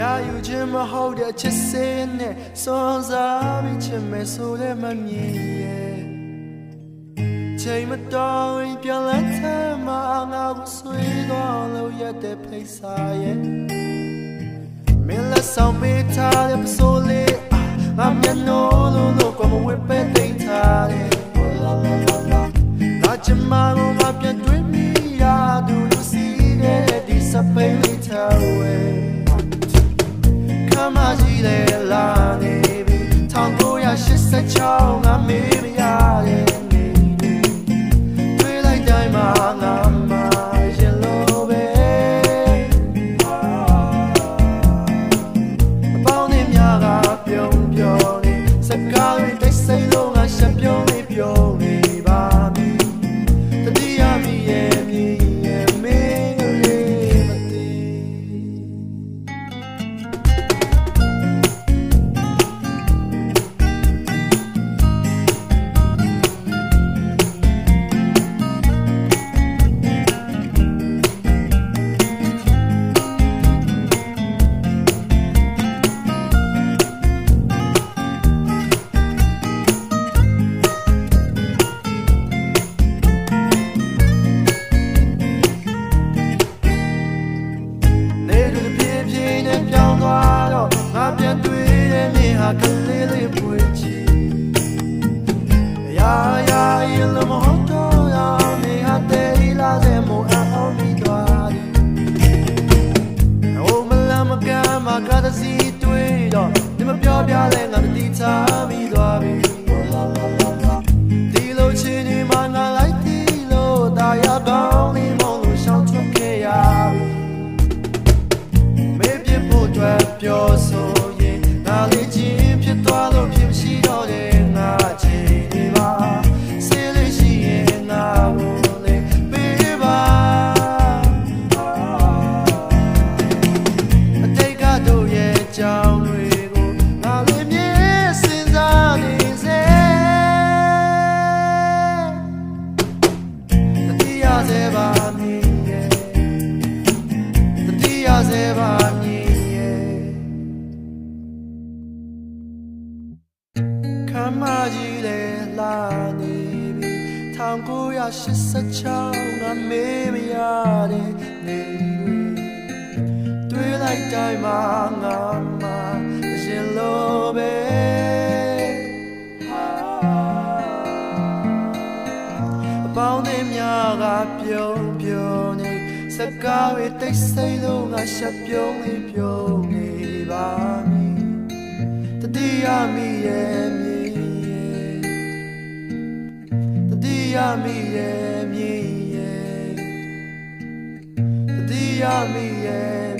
ရာယူခြင်းမဟုတ်တဲ့ချစ်စင်းနဲ့စွန်စားပြီးချစ်မယ်ဆိုလည်းမမြင်ရဲ့ချိန်မတော်ရင်ပြန်လက်ထမငါကိုဆွေးသွားလို့ရတဲ့ဖိစာရဲ့မင်းလက်ဆောင်ပေးထားတဲ့ပစိုးလေးအာငါမျက်နှာလုံးလို့ကွာမဝစ်ပဲတိတ်ထားတယ်လာလာလာလာငါချင်မကိုငါပြန်တွေ့မိရသူလူစီတဲ့ဒီစပိန်လေးထားဝဲ ခမကြီးလေလာနေပြီ1986 ပြန်တွေ့တဲ့နေဟာကလေးလေး စေပါမည်ရဲ့ခမကြီးလေလာနေပြီ1986ငါမေးမရတဲ့နေတွေတွေ့လိုက်တိုင်းမှာငါမှရှင်လို့ပဲအပေါင်းတွေများကပြုံးပြုံးနေ စကားတွေတိတ်ဆိတ်လို့ငါရှက်ပြုံးနေပြုံးနေပါမည်တတိယမိရဲ့မြေတတိယမိရဲ့မြေတတိယမိရဲ့